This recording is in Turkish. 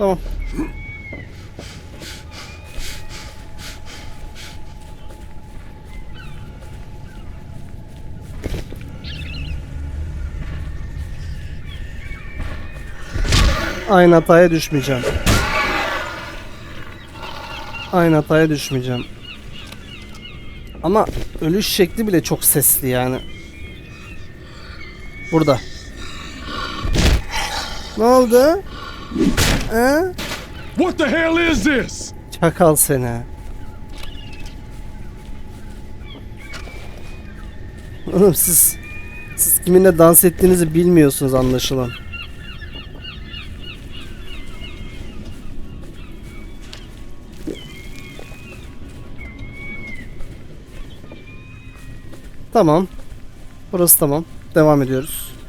Tamam. Aynı hataya düşmeyeceğim. Aynı hataya düşmeyeceğim. Ama ölüş şekli bile çok sesli yani. Burada. Ne oldu? He? What the hell is this? Çakal seni. Oğlum siz siz kiminle dans ettiğinizi bilmiyorsunuz anlaşılan. Tamam. Burası tamam. Devam ediyoruz.